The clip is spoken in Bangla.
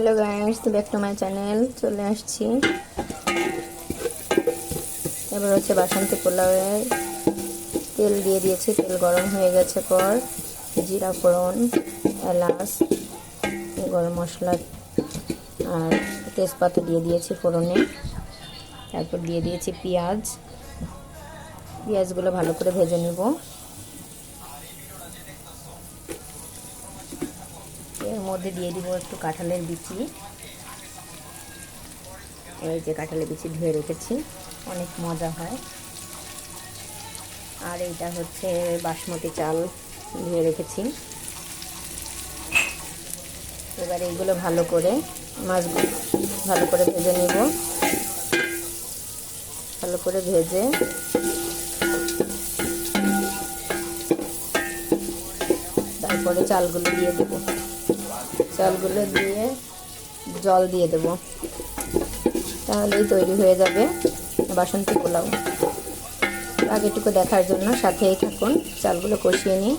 Hello guys back to my channel চলে আসছি। এবার হচ্ছে বাসন্তী পোলাওয়ের তেল দিয়ে দিয়েছি। তেল গরম হয়ে গেছে পর। জিরা ফোড়ন, এলাচ গরম মশলা, আর তেজপাতা দিয়ে দিয়েছি ফোড়নে। তারপর দিয়ে দিয়েছি পেঁয়াজ। পেঁয়াজগুলো ভালো করে ভেজে নেব। এর মধ্যে দিয়ে দিব একটু কাঁঠালের বিচি। এই যে কাঁঠালের বিচি ধুয়ে রেখেছি, অনেক মজা হয়। আর এইটা হচ্ছে বাসমতি চাল ধুয়ে রেখেছি। এবার এইগুলো ভালো করে মাছগুলো ভালো করে ভেজে নেব। ভালো করে ভেজে তারপরে চালগুলো দিয়ে দেব। চালগুলো দিয়ে জল দিয়ে দেব। তাহলেই তৈরি হয়ে যাবে বাসন্তী পোলাও। আগেটুকু দেখার জন্য সাথেই থাকুন, চালগুলো কষিয়ে নিই